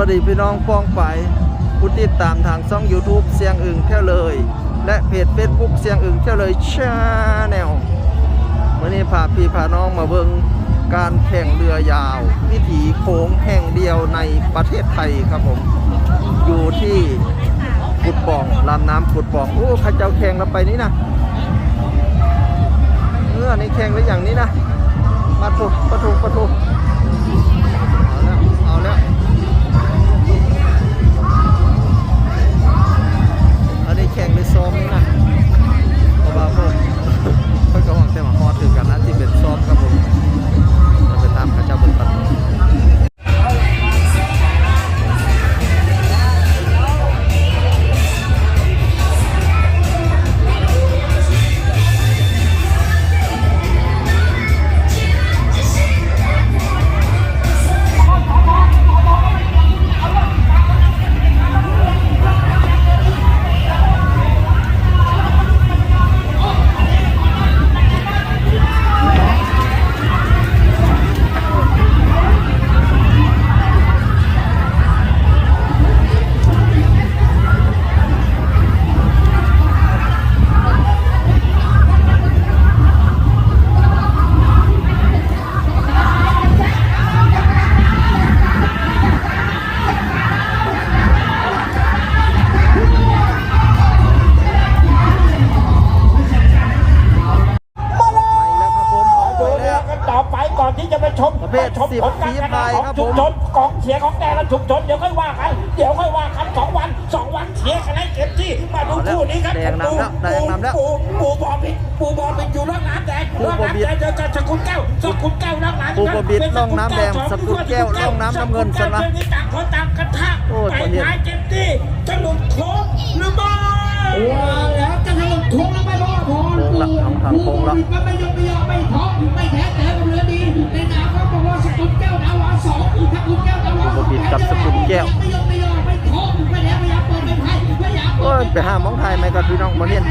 วัสดีพี่น้องป้องไปผู้ติดตามทางช่อง YouTube เสียงอึ่งเที่ยวเลย และเพจ Facebook เสียงอึ่งเที่ยวเลยชาแนลวันนี้พาพี่พาน้องมาเบิงการแข่งเรือยาว วิถีโค้งแห่งเดียวในประเทศไทยครับผม อยู่ที่กุดป่องลำน้ำกุดป่อง โอ้ข้าเจ้าแข่งเราไปนี่นะเออนี่แข่งแล้วอย่างนี้นะมาถูกประถูประถู นี้แนกองเชียร์ของแต่ละชุมชนเดี๋ยวค่อยว่ากันเดี๋ยวค่อยว่ากันสองวันสองวันเชียร์กันให้เต็มที่มาดูเอาแล้วคู่นี้ครับแดงนำแล้วแดงนำแล้วปูปูบอลบิดปูบอลบิดอยู่ร่องน้ำแดงปูร่องบอลบิดน้ำแดงเจอกันสกุลแก้วสกุลแก้วร่องน้ำปูบอลบิดร่องน้ำแดงสกุลแก้วร่องน้ำน้ำเงินสกุลแก้วใช่ไหมเรื่องนี้ต่างคนต่างกระทะโอ้ยไปตอนนี้ไม้เต็มที่จะหลุดโค้งหรือไม่ว่าแล้วจะถล่มโค้งแล้วไม่รอดพอโค้งละทางทางโค้งละมันไม่ยอมไม่ยอมไม่ท้อไม่แท้แต่เรือดีในนามก็บอกว่าสกุลแก้วดาวาสองถ้าคุณแก้วดาวา ปูบิดกับสกุลแก้วไปห้ามมอยากโอ้ยไปหาหมองไทยไหมกับพี่น้องมาเรียน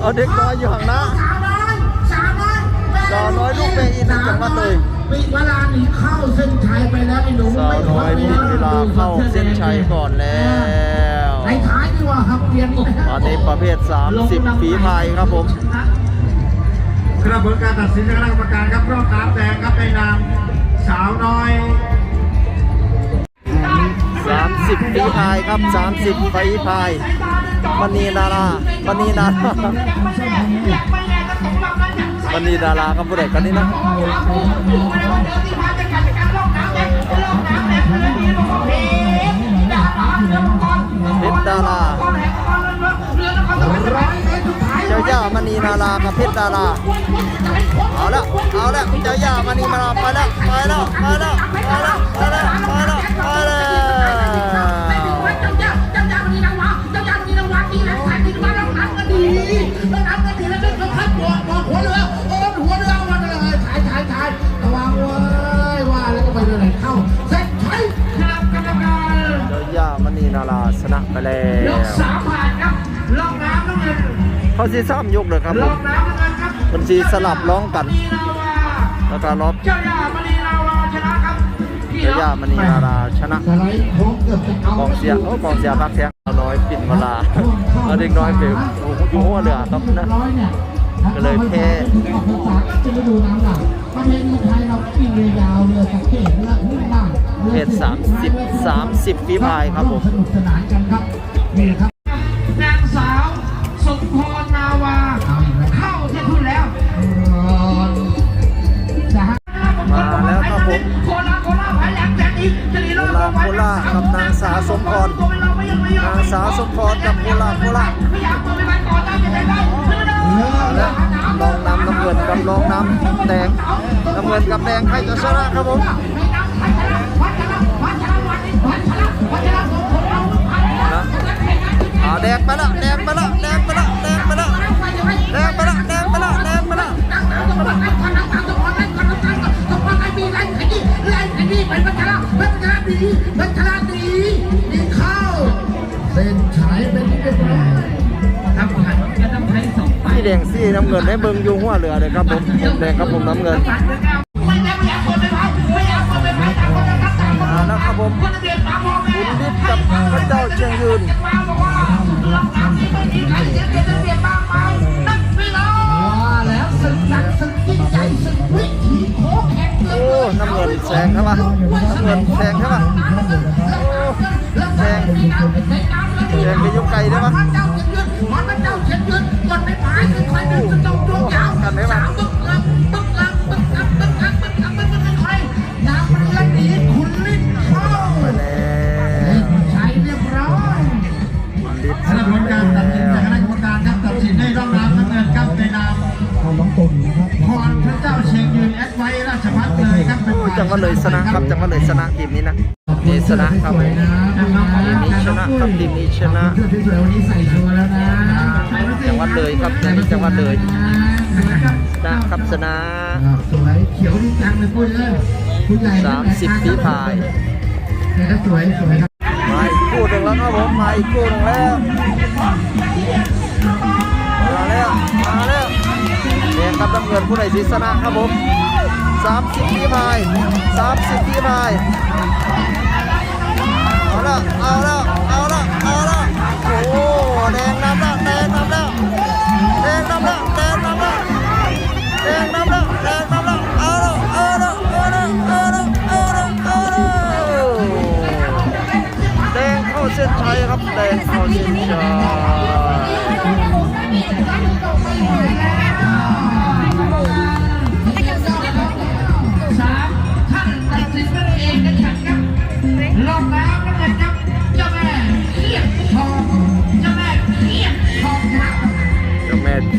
เอาเด็กน้อยอยู่ห่างหน้าสาวน้อยลูกแม่อินจังหวัดเลยปิดเวลาหนีเข้าเส้นชัยไปแล้วไอ้หนูสาวน้อยพินเวลาเข้าเส้นชัยก่อนแล้วในท้ายดีกว่าครับเรียนตอนนี้ประเภท 30 ฝีพายครับผมกระบวนการตัดสินจากคณะกรรมการครับรอบน้ำแดงครับในนามสาวน้อย 30ฝีพายครับ 30ฝีพาย มณีดารา มณีดารา มณีดาราครับผู้ใดกันนี่นะเพชรดาราเจ้าย่ามณีนารากับเพชรดาราเอาละเอาละเจ้าย่ามณีนาราไปแล้วไปแล้วไปแล้วไปแล้วไปแล้วไปแล้วไปแล้ว แม่น้ำกระบี่แล้วนึกถึงพัดบอกบอกหัวเรือโอนหัวเรือมันเลยถ่ายชายชายระวังไว้ว่าแล้วก็ไปเรื่อยหเข้าเซ็ตใช้คาบกรรมการแล้วย่ามณีนาราชนะไปแล้วยกสามผ่านครับลองน้ำน้ำเงินเขาซีซ้ำยกเลยครับลองน้ำน้ำเงินครับมันซีสลับร้องกันแล้วก็ล็อบเจ้าย่ามณีนาราชนะครับเจ้าย่ามณีนาราชนะกองเสียโอ้กองเสียพักเสีย เวลาแล้วเด็กน้อยเปลวอยู่หัวเรือครับนะก็เลยแพ้เพศสามสิบสามสิบฟีพายครับผมสนางสาวสมพรนาวา เข้าเทพุนแล้ว มาแล้วครับผมโคลาโคลาไว้แหลมแจนอีกจริโลโคลาครับนางสาวสมพร สาสาวสมพรกับโคลาโคลาและลองนำน้ำเงินกับลองนำแดงน้ำเงินกับแดงใครจะชนะครับผมนะอ่าแดงไปละแดงไปละแดงไปละแดงไปละแดงไปละแดงไปละแดงไปละ แดงซี่น้ำเงินให้เบิงยูหัวเรือเลยครับผมแดงครับผมน้ำเงินไม่ได้ไม่อยากคนไปพักไม่อยากคนไปพักต่างคนต่างต่างมาแล้วครับผมคุณนิบกับพระเจ้าเชียงยืน จังหวัดเลยชนะครับจังหวัดเลยชนะทีมนี้นะทีมชนะครับทีมนี้ชนะครับทีมนี้ชนะเสื้อสวยๆวันนี้ใส่ชัวร์แล้วนะจังหวัดเลยครับทีมนี้จังหวัดเลยนะครับชนะสวยเขียวดีจังเลยปุ้ยเลยคุณใหญ่สามสิบฝีพายสวยสวยครับมาอีกคู่หนึ่งแล้วครับผมมาอีกคู่หนึ่งแล้วมาแล้วมาแล้วแดงกับน้ำเงินผู้ใดสิชนะครับผม สามสิบฝีพายสามสิบฝีพายเอาละเอาละเอาละเอาละโอ้แดงนำละแดงนำละแดงนำละแดงนำละแดงนำละแดงนำละเอาละเอาละเอาละเอาละเอาละเอาละแดงเข้าเส้นชัยครับแดงเข้าเส้น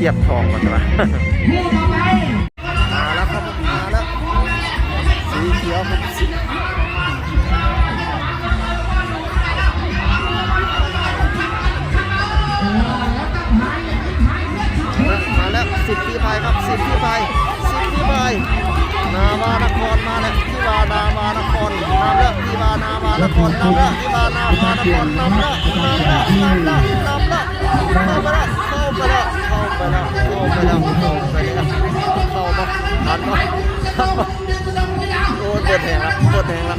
ทียบทองกันมาคู่ไปมาแล้วครับมาแล้วสีเขียวครับสีมาแล้วสิบปีพายครับสิบปีพายสิบปีพายนาวานครมาแล้วที่วานาวานครนำแล้วที่วานาวานครนำแล้วที่วานาวานครนำแล้วนำแล้วนำแล้วนำแล้วเข้าไปแล้วเข้าไปแล้ว ไปแล้วเข้าไปแล้วเข้าไปแล้วเข้ามาทันปะทันปะโอ้ปวดแหงละปวดแหงละ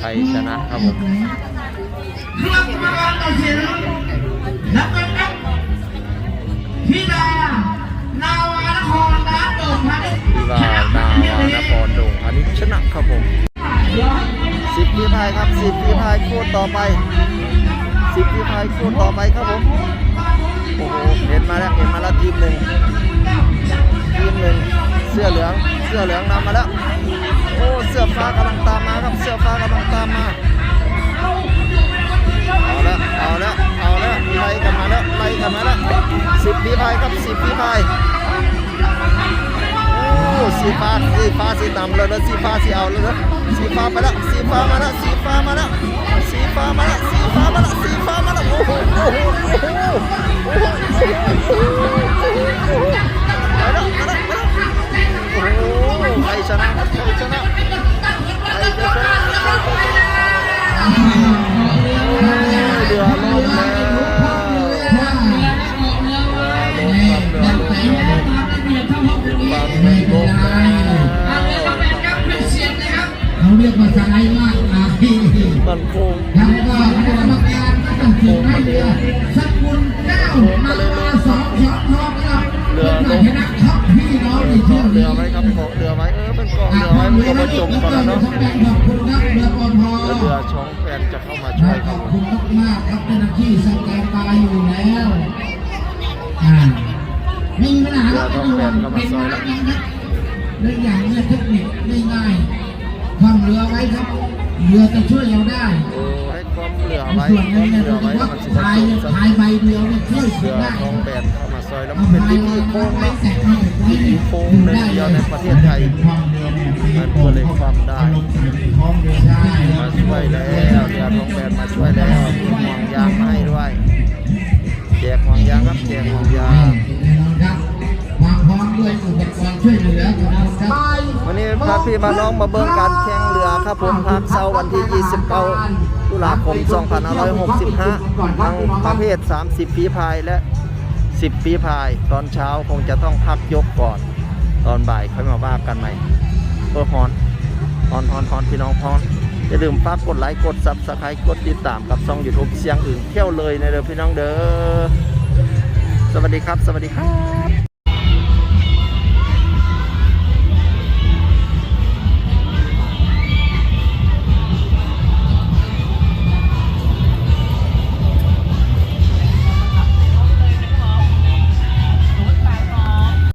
ใครชนะครับผมคณะกรรมการตัดสินนับเป็นครับพิดานาวานครน้ำโด่งพาณิชย์ที่ว่านาวานครดงอันนี้ชนะครับผม ปีพายครับสิบปีพายคู่ต่อไปสิบปีพายคู่ต่อไปครับผมโอ้โหเห็นมาแล้วเห็นมาแล้วทีมหนึ่งทีมหนึ่งเสื้อเหลืองเสื้อเหลืองนำมาแล้วโอ้เสื้อฟ้ากำลังตามมาครับเสื้อฟ้ากำลังตามมาเอาละเอาละเอาละไล่กันมาแล้วไล่กันมาแล้วสิบปีพายครับสิบปีพาย สีฟ้าสีฟ้าสีดำเลยนะสีฟ้าสีเอาเลยนะสีฟ้าไปแล้วสีฟ้ามาแล้วสีฟ้ามาแล้วสีฟ้ามาแล้วสีฟ้ามาแล้วสีฟ้ามาแล้วโอ้โหโอ้โหโอ้โหโอ้โหมาแล้วมาแล้วมาแล้วโอ้โหใครชนะครับใครชนะใครชนะโอ้ยเดือดลงแล้ว มันโคงแล้วก็คณะกรรมารก็ตัดสินให้เรือสกุลเก้านาวาสองสองทองครับเป็นชนะครับพี่น้องเกาะเรือไว้ครับเกาะเรือไว้เออเป็นเกาะเรือไว้มันก็มาจมก่อนแล้วเนาะเรือช่องแฟนจะเข้ามาช่วยครัอบคุณมากๆครับเจ้าหน้าที่สแกนบายอยู่แล้วไม่มีปัญหาครับเป็นอยู่เป็นแล้วนะครับและอย่างเนี้ยเทคนิคง่ายๆความเรือไว้ครับ เรือจะช่วยเราได้โอ้ให้ความเหลือในไว้ส่วนคหนึวางมเนี่ยเหลือเราไว้จะว่ามันสิพายจบสักพายใบเดียวเนี่ยช่วยเสือได้ทองแบนเข้ามาซอยแล้วมัเอานเป็นพายวิธีวางโค้งไว้เนาะแตะให้ไว้เนี่ยโค้งอยู่หนึ่งได้เดีเลยวยในประเทศไทยความเรือเนี่ยมันตัวเล็กความได้ลงใส่ท้องเรือได้มาช่วยแล้วเรือทองแบนมาช่วยแล้วมีห่วงยางมาให้ด้วยแจกห่วงยางครับแจกห่วงยางแน่นอนครับวางพร้อมด้วยอุปกรณ์ช่วยเหลือครับครับวันนี้พาพี่มาน้องมาเบิ่งการแข่ง ครับผมภาคเสาร์วันที่ 29ตุลาคม 2565 ทั้งประเภท 30 ฝีพายและ 10 ฝีพาย ตอนเช้าคงจะต้องพักยกก่อน ตอนบ่ายค่อยมาว่ากันใหม่เพื่อฮอนฮอนฮอนฮอนพี่น้องพอนอย่าลืมฝากกดไลค์กดซับสไครต์กดติดตามกับช่อง YouTube เสียงอื่นเที่ยวเลยในเด้อพี่น้องเด้อสวัสดีครับ สวัสดีครับ